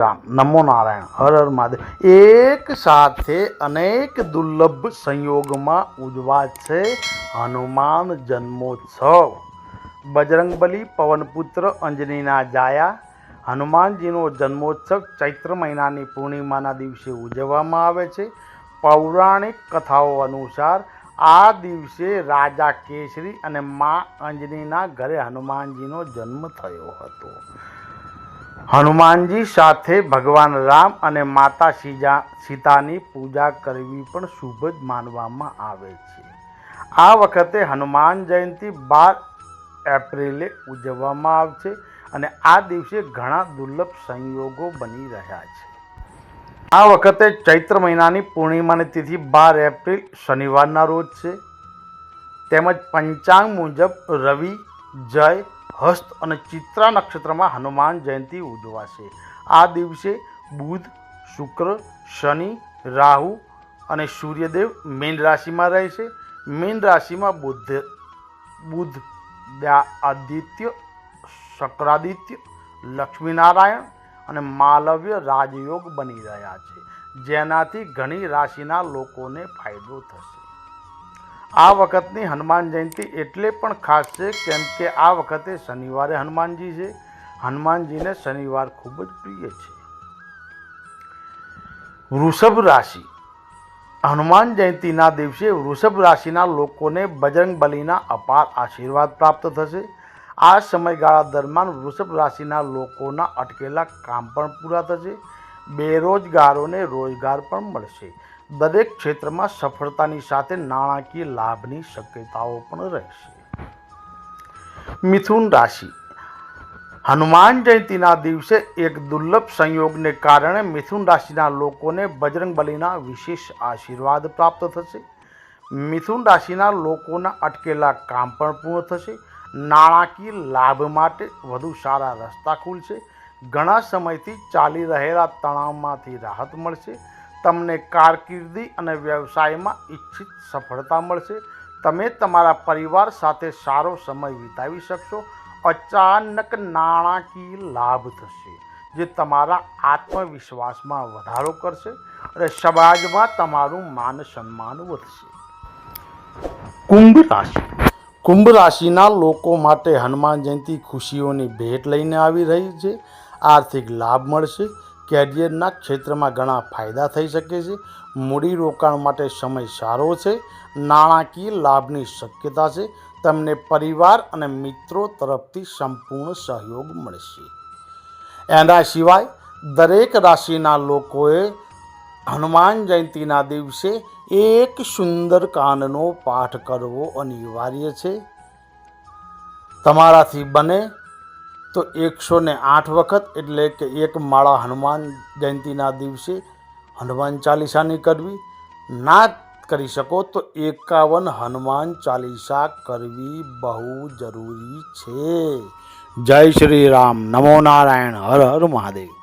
રામ. નમો નારાયણ. હર હર મહાદેવ. એક સાથે અનેક દુર્લભ સંયોગમાં ઉજવાશે હનુમાન જન્મોત્સવ. બજરંગબલી, પવનપુત્ર, અંજનીના જાયા. હનુમાનજીનો જન્મોત્સવ ચૈત્ર મહિનાની પૂર્ણિમાના દિવસે ઉજવવામાં આવે છે. પૌરાણિક કથાઓ અનુસાર આ દિવસે રાજા કેસરી અને મા અંજનીના ઘરે હનુમાનજીનો જન્મ થયો હતો. હનુમાનજી સાથે ભગવાન રામ અને માતા સીજા સીતાની પૂજા કરવી પણ શુભ જ માનવામાં આવે છે. આ વખતે હનુમાન જયંતિ બાર એપ્રિલે ઉજવવામાં આવશે અને આ દિવસે ઘણા દુર્લભ સંયોગો બની રહ્યા છે. આ વખતે ચૈત્ર મહિનાની પૂર્ણિમાની તિથિ બાર એપ્રિલ શનિવારના રોજ છે. તેમજ પંચાંગ મુજબ રવિ, જય હસ્ત અને ચિત્રા નક્ષત્રમાં હનુમાન જયંતિ ઉજવાશે. આ દિવસે બુધ, શુક્ર, શનિ, રાહુ અને સૂર્યદેવ મેન રાશિમાં રહેશે. મેન રાશિમાં બુદ્ધ બુધ આદિત્ય, શક્રાદિત્ય, લક્ષ્મીનારાયણ અને માલવ્ય રાજયોગ બની રહ્યા છે. જેનાથી ઘણી રાશિના લોકોને ફાયદો થશે. આ વખતની હનુમાન જયંતિ એટલે પણ ખાસ છે, કેમ કે આ વખતે શનિવારે હનુમાનજી છે. હનુમાનજીને શનિવાર ખૂબ જ પ્રિય છે. વૃષભ રાશિ. હનુમાન જયંતિના દિવસે વૃષભ રાશિના લોકોને બજરંગ બલીના અપાર આશીર્વાદ પ્રાપ્ત થશે. આ સમયગાળા દરમિયાન વૃષભ રાશિના લોકોના અટકેલા કામ પણ પૂરા થશે. બેરોજગારોને રોજગાર પણ મળશે. દરેક ક્ષેત્રમાં સફળતાની સાથે નાણાકીય લાભની શક્યતાઓ પણ રહેશે. મિથુન રાશિ. હનુમાન જયંતિના દિવસે એક દુર્લભ સંયોગને કારણે મિથુન રાશિના લોકોને બજરંગ બલીના વિશેષ આશીર્વાદ પ્રાપ્ત થશે. મિથુન રાશિના લોકોના અટકેલા કામ પણ પૂર્ણ થશે. નાણાકીય લાભ માટે વધુ સારા રસ્તા ખુલશે. ઘણા સમયથી ચાલી રહેલા તણાવમાંથી રાહત મળશે. તમને કારકિર્દી અને વ્યવસાયમાં ઈચ્છિત સફળતા મળશે. તમે તમારા પરિવાર સાથે સારો સમય વિતાવી શકશો. અચાનક નાણાકીય લાભ થશે, જે તમારા આત્મવિશ્વાસમાં વધારો કરશે અને સમાજમાં તમારું માન સન્માન વધશે. કુંભ રાશિ. કુંભ રાશિના લોકો માટે હનુમાન જયંતિ ખુશીઓની ભેટ લઈને આવી રહી છે. આર્થિક લાભ મળશે. કેરિયરના ક્ષેત્રમાં ઘણા ફાયદા થઈ શકે છે. મૂડી રોકાણ માટે સમય સારો છે. નાણાકીય લાભની શક્યતા છે. તમને પરિવાર અને મિત્રો તરફથી સંપૂર્ણ સહયોગ મળશે. એના સિવાય, દરેક રાશિના લોકોએ હનુમાન જયંતિના દિવસે એક સુંદર કાનનો પાઠ કરવો અનિવાર્ય છે. તમારાથી બને તો એકસો ને આઠ વખત એટલે કે એક માળા હનુમાન જયંતિના દિવસે હનુમાન ચાલીસાની કરવી ના કરી શકો તો એકાવન હનુમાન ચાલીસા કરવી બહુ જરૂરી છે. જય શ્રી રામ. નમો નારાયણ. હર હર મહાદેવ.